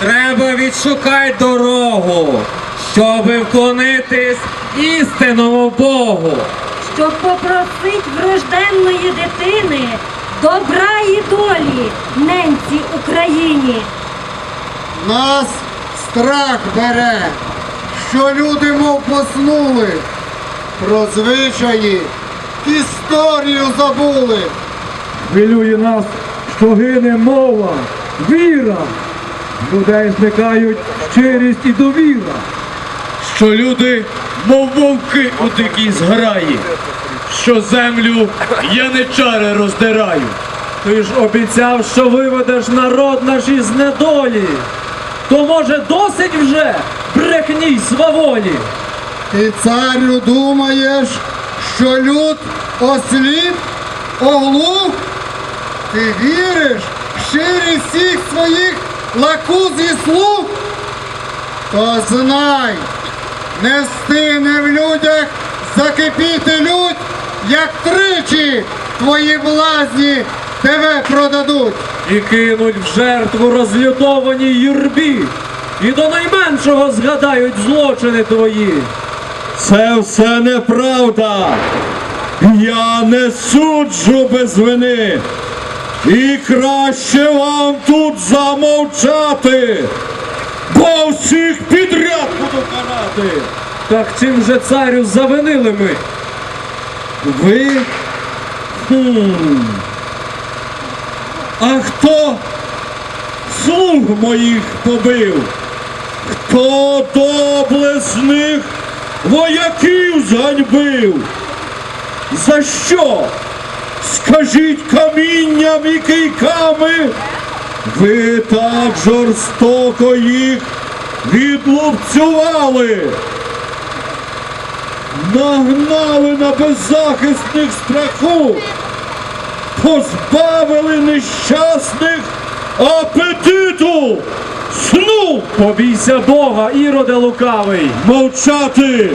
треба відшукати дорогу, щоби вклонитись істинному Богу. щоб попросить врожденної дитини добра і долі ненці Україні. Нас страх бере, що люди мов поснули, про звичаї, історію забули. Хвилює нас, що гине мова, віра. Людей зникають щирість і довіра. що люди, мов вовки у дикій зграї, що землю яничари роздирають. Ти ж обіцяв, що виведеш народ наш із недолі. То може досить вже брехні й сваволі? Ти, царю, думаєш, що люд осліп, оглух? Ти віриш в щирість всіх своїх лакуз і слуг? То знай, не встигне в людях закипіти лють, як тричі твої блазні тебе продадуть. І кинуть в жертву розлютованій юрбі. І до найменшого згадають злочини твої. Це все неправда. Я не суджу без вини. І краще вам тут замовчати, бо всіх підряд буду карати. Так чим же царю завинили ми? Ви? Хм. А хто слуг моїх побив? Хто доблесних вояків зганьбив? За що? Скажіть камінням і кийками, ви так жорстоко їх відлупцювали. Нагнали на беззахисних страху, позбавили нещасних апетиту, сну! Побійся Бога, іроде лукавий. мовчати.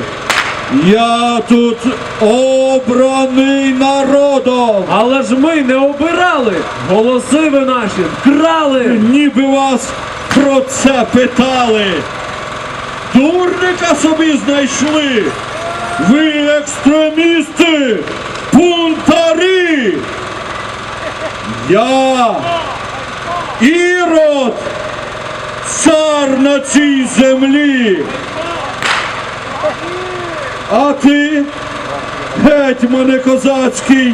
Я тут обраний народом, Але ж ми не обирали. Голоси ви наші вкрали. ніби вас про це питали. Дурника собі знайшли. Ви екстремісти, бунтарі. Я Ірод, цар на цій землі. А ти, гетьмане козацький,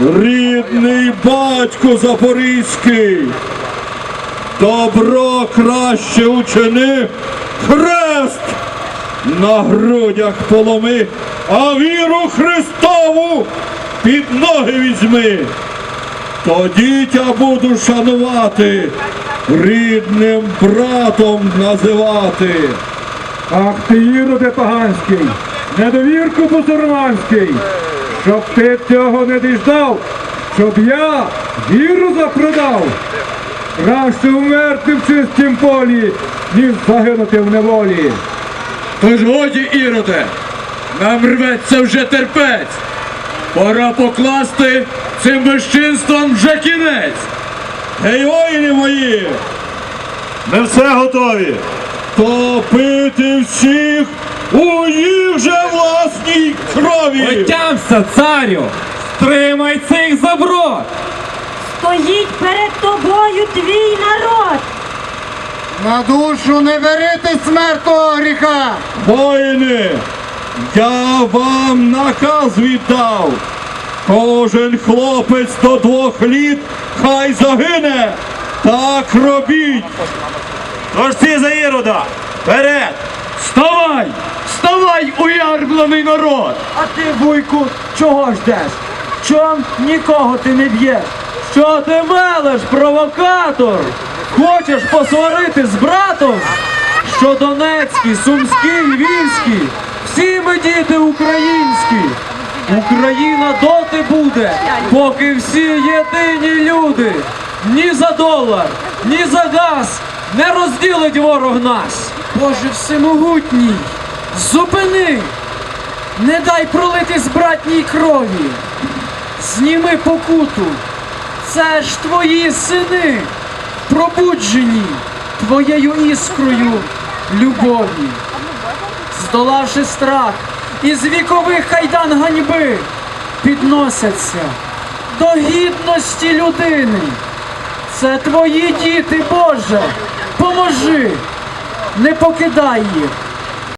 рідний батько запорізький. Добро краще учини, хрест на грудях поломи, а віру Христову під ноги візьми. Тоді тя буду шанувати, рідним братом називати. Ах ти, іроде поганський, недовірку бусурманський, щоб ти цього не діждав, щоб я віру запродав. Краще вмерти в чистім полі, ніж загинути в неволі. Тож годі, Іроде, нам рветься вже терпець. Пора покласти цим безчинством вже кінець. Гей, воїни мої! Ми все готові. Топити всіх у їх же власній крові. Отямся, царю! Стримай цих заброд! Стоїть перед тобою твій народ. На душу не берите смертного гріха. Воїни, я вам наказ віддав. Кожен хлопець до двох літ хай загине. Так робіть. Тож за Ірода! Вперед! Вставай! Уярблений народ! А ти, вуйку, чого ждеш? Чом нікого ти не б'єш? Що ти мелеш, провокатор? Хочеш посварити з братом? Що Донецький, Сумський, Львівський, всі ми діти українські. Україна доти буде, поки всі єдині люди. Ні за долар, ні за газ не розділить ворог нас. Боже всемогутній, зупини, не дай пролитись братній крові, зніми покуту, це ж твої сини, пробуджені, твоєю іскрою любові. Здолавши страх із вікових кайдан ганьби, підносяться до гідності людини. Це твої діти, Боже, поможи, не покидай їх,